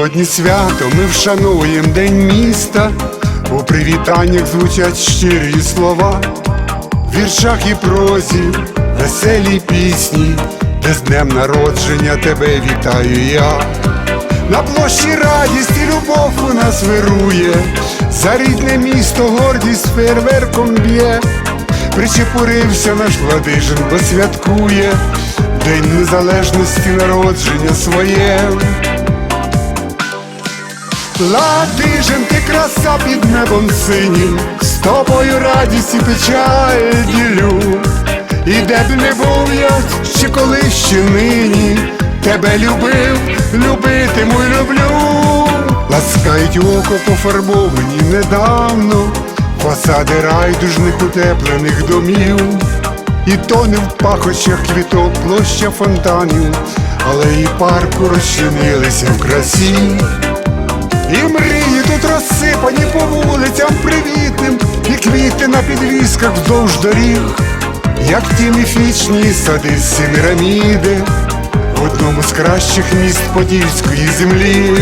Сьогодні свято ми вшануємо День міста, у привітаннях звучать щирі слова, в віршах і прозі, веселі пісні, де з днем народження тебе вітаю я. На площі радість і любов у нас вирує, за рідне місто гордість фейерверком б'є, причепурився наш владижин, бо святкує. День незалежності народження своє. Ладижин, ти краса під небом синім, з тобою радість і печаль ділю. І де б не був я, ще коли ще нині, тебе любив, любитиму й люблю. Ласкають око пофарбовані недавно, фасади райдужних утеплених домів. І тоне в пахощах квіток площа фонтанів, але і парку розчинилися в красі. І мрії тут розсипані по вулицям привітним, і квіти на підвісках вздовж доріг, як ті міфічні сади з Семіраміди, в одному з кращих міст Подільської землі.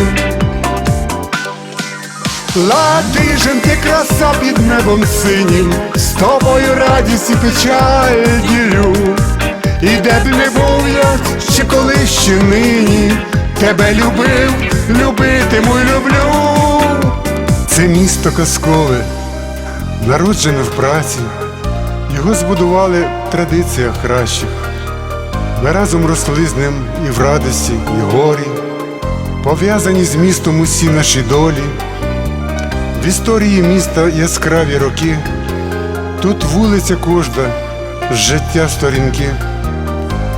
Ладижин, ти краса під небом синім, з тобою радість і печаль ділю. І де б не був я, ще коли ще нині, тебе любив, любитиму й люблю. Це місто казкове, народжене в праці, його збудували в традиціях кращих. Ми разом росли з ним і в радості, і горі, пов'язані з містом усі наші долі. В історії міста яскраві роки, тут вулиця кожна, життя сторінки,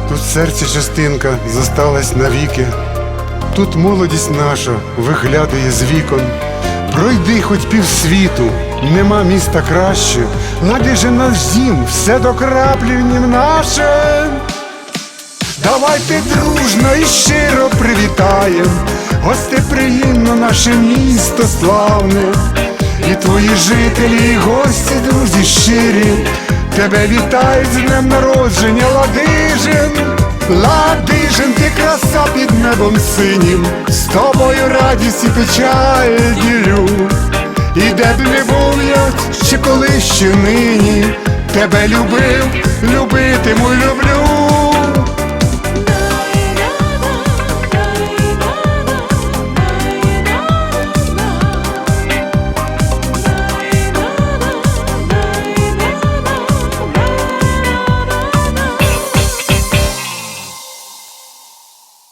тут в серці частинка зосталась навіки, тут молодість наша виглядає з вікон. Пройди хоч півсвіту, нема міста краще, Ладиже наш дім, все до краплі в наше. Давайте дружно і щиро привітаєм, гостеприємно наше місто славне, і твої жителі, і гості, друзі щирі, тебе вітають з днем народження, Ладижин, Ладижин, ти краса під небом синім, з тобою радість і печаль ділю. І де б не був я, чи коли ще нині, тебе любив, любитиму люблю.